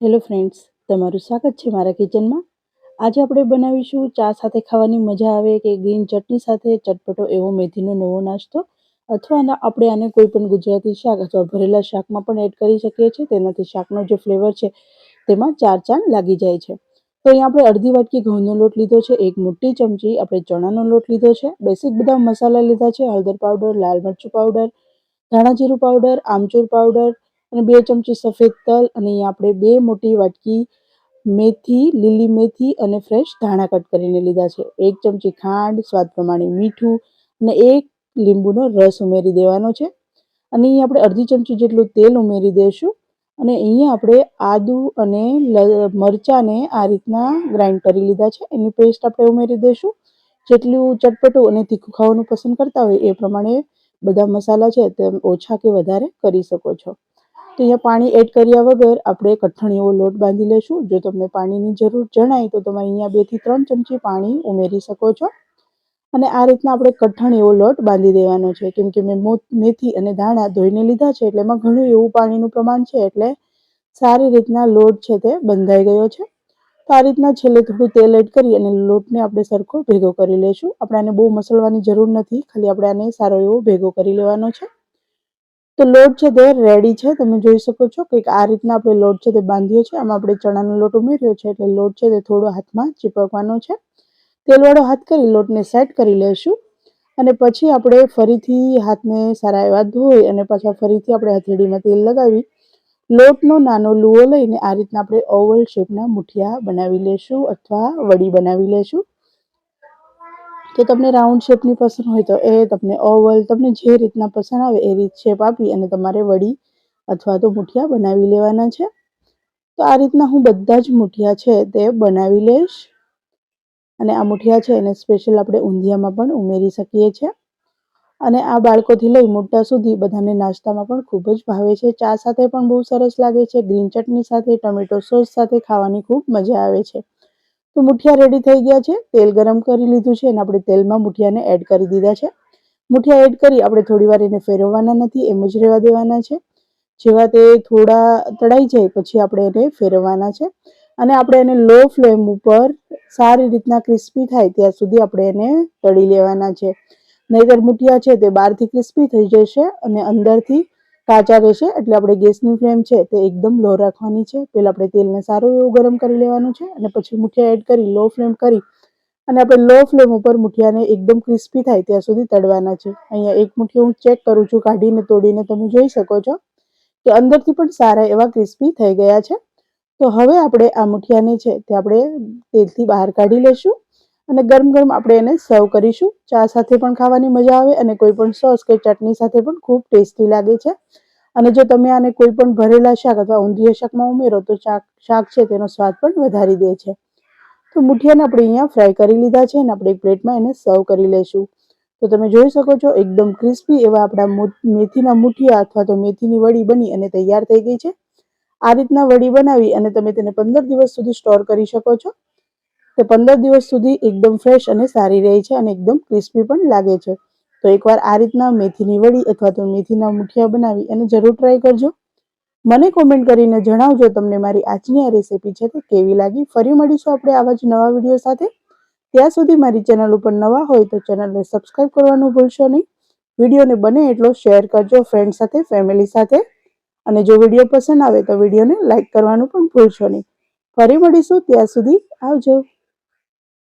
Hello friends તમારું સ્વાગત છે મારા કિચનમાં આજે આપણે બનાવીશું ચા સાથે ખાવાની મજા આવે કે ગ્રીન ચટણી સાથે, ચટપટો એવો મેથીનો નવો નાસ્તો અથવા આપણે આને કોઈ પણ ગુજરાતી શાક અથવા ભરેલા શાકમાં પણ એડ કરી શકીએ છીએ. તેનાથી શાકનો જે ફ્લેવર છે તેમાં ચાર ચાંદ લાગી જાય છે. તો અહીંયા આપણે અડધી વાટકી ઘઉંનો લોટ લીધો છે, એક મોટી ચમચી, આપણે ચણાનો લોટ લીધો છે બેસિક બધા મસાલા લીધા છે, હળદર પાવડર લાલ મરચું પાવડર ધાણા જીરું પાવડર આમચૂર પાવડર અને બે ચમચી સફેદ તલ અને અહીંયા આપણે બે મોટી વાટકી મેથી, લીલી મેથી અને ફ્રેશ ધાણા કટ કરીને લીધા છે. એક ચમચી ખાંડ, સ્વાદ પ્રમાણે મીઠું અને એક લીંબુનો રસ ઉમેરી દેવાનો છે. અને અહીંયા આપણે અડધી ચમચી જેટલું તેલ ઉમેરી દઈશું અને અહીંયા આપણે આદુ અને મરચાંને આ રીતના ગ્રાઇન્ડ કરી લીધા છે. એની પેસ્ટ આપણે ઉમેરી દઈશું જેટલું ચટપટું અને તીખું ખાવાનું પસંદ કરતા હોય એ પ્રમાણે બધા મસાલા છે તે ઓછા કે વધારે કરી શકો છો. તો અહીંયા પાણી એડ કર્યા વગર આપણે કઠણ એવો લોટ બાંધી લેશું. જો તમને પાણીની જરૂર જણાય તો તમે અહીંયા બેથી ત્રણ ચમચી પાણી ઉમેરી શકો છો. અને આ રીતના આપણે કઠણ એવો લોટ બાંધી દેવાનો છે. કેમ કે મેં મેથી અને ધાણા ધોઈને લીધા છે એટલે એમાં ઘણું એવું પાણીનું પ્રમાણ છે એટલે સારી રીતના લોટ છે તે બંધાઈ ગયો છે. તો આ રીતના છેલ્લે થોડું તેલ એડ કરી અને લોટને આપણે સરખો ભેગો કરી લઈશું આપણે આને બહુ મસળવાની જરૂર નથી. ખાલી આપણે આને સારો એવો ભેગો કરી લેવાનો છે. તો લોટ છે તે રેડી છે. તમે જોઈ શકો છો કે આ રીતના આપણે લોટ છે તે બાંધ્યો છે. આમાં આપણે ચણાનો લોટ ઉમેર્યો છે એટલે લોટ છે તે થોડો હાથમાં ચીપકવાનો છે. તેલવાળો હાથ કરી લોટને સેટ કરી લેશું. અને પછી આપણે ફરીથી હાથને સારા એવા ધોઈ અને પાછા ફરીથી આપણે હથેળીમાં તેલ લગાવી લોટનો નાનો લુઓ લઈને આ રીતના આપણે ઓવલ શેપના મુઠિયા બનાવી લેશું અથવા વડી બનાવી લેશું. કે તમને રાઉન્ડ શેપની પસંદ હોય તો એ તમને ઓવલ તમને જે રીતના પસંદ આવે એ રીત શેપ આપી અને તમારે વડી અથવા તો મુઠિયા બનાવી લેવાના છે. તો આ રીતના હું બધા જ મુઠિયા છે તે બનાવી લઈશ. અને આ મુઠિયા છે એને સ્પેશિયલ આપણે ઊંધિયામાં પણ ઉમેરી શકીએ છીએ. અને આ બાળકોથી લઈ મોટા સુધી બધાને નાસ્તામાં પણ ખૂબ જ ભાવે છે. ચા સાથે પણ બહુ સરસ લાગે છે. ગ્રીન ચટણી સાથે, ટમેટો સોસ સાથે ખાવાની ખૂબ મજા આવે છે. તો મુઠિયા રેડી થઈ ગયા છે. તેલ ગરમ કરી લીધું છે અને આપણે તેલમાં મુઠિયાને એડ કરી દીધા છે. મુઠિયા એડ કરી આપણે થોડી વાર એને ફેરવવાના નથી, એમ જ રહેવા દેવાના છે. જેવા તે થોડા તળાઈ જાય પછી આપણે એને ફેરવવાના છે. અને આપણે એને લો ફ્લેમ ઉપર સારી રીતના ક્રિસ્પી થાય ત્યાં સુધી આપણે એને તળી લેવાના છે. નહીતર મુઠિયા છે તે બહારથી ક્રિસ્પી થઈ જશે અને અંદરથી કાચા રહેશે એટલે આપણે ગેસની ફ્લેમ છે તે એકદમ લો રાખવાની છે. પહેલાં આપણે તેલને સારું એવું ગરમ કરી લેવાનું છે અને પછી મુઠિયા એડ કરી, લો ફ્લેમ કરી અને આપણે લો ફ્લેમ ઉપર મુઠિયાને એકદમ ક્રિસ્પી થાય ત્યાં સુધી તળવાના છે. અહીંયા એક મુઠ્ઠી હું ચેક કરું છું, કાઢીને તોડીને તમે જોઈ શકો છો કે અંદરથી પણ સારા એવા ક્રિસ્પી થઈ ગયા છે. તો હવે આપણે આ મુઠિયાને છે તે આપણે તેલથી બહાર કાઢી લેશું. અને ગરમ ગરમ આપણે એને સર્વ કરીશું. ચા સાથે પણ ખાવાની મજા આવે અને કોઈ પણ સોસ કે ચટણી સાથે પણ ખૂબ ટેસ્ટી લાગે છે. અને જો તમે આને કોઈ પણ ભરેલા શાક અથવા ઊંધિયા શાકમાં ઉમેરો તો શાક શાક છે તેનો સ્વાદ પણ વધારી દે છે. તો મુઠિયાને આપણે અહીંયા ફ્રાય કરી લીધા છે અને આપણે એક પ્લેટમાં એને સર્વ કરી લઈશું તો તમે જોઈ શકો છો એકદમ ક્રિસ્પી એવા આપણા મેથીના મુઠિયા અથવા તો મેથીની વડી બની અને તૈયાર થઈ ગઈ છે. આ રીતના વડી બનાવી અને તમે તેને પંદર દિવસ સુધી સ્ટોર કરી શકો છો. તે પંદર દિવસ સુધી એકદમ ફ્રેશ અને સારી રહે છે અને એકદમ ક્રિસ્પી પણ લાગે છે. તો એકવાર આ રીતના મેથીની વડી અથવા તો મેથીના મુઠિયા બનાવી અને જરૂર ટ્રાય કરજો. મને કોમેન્ટ કરીને જણાવજો તમને મારી આજની આ રેસીપી છે તે કેવી લાગી. ફરી મળીશું આપણે આવા જ નવા વીડિયો સાથે. ત્યાં સુધી મારી ચેનલ ઉપર નવા હોય તો ચેનલને સબસ્ક્રાઈબ કરવાનું ભૂલશો નહીં. વિડીયોને બને એટલો શેર કરજો ફ્રેન્ડ સાથે ફેમિલી સાથે. અને જો વીડિયો પસંદ આવે તો વિડીયોને લાઇક કરવાનું પણ ભૂલશો નહીં. ફરી મળીશું ત્યાં સુધી આવજો.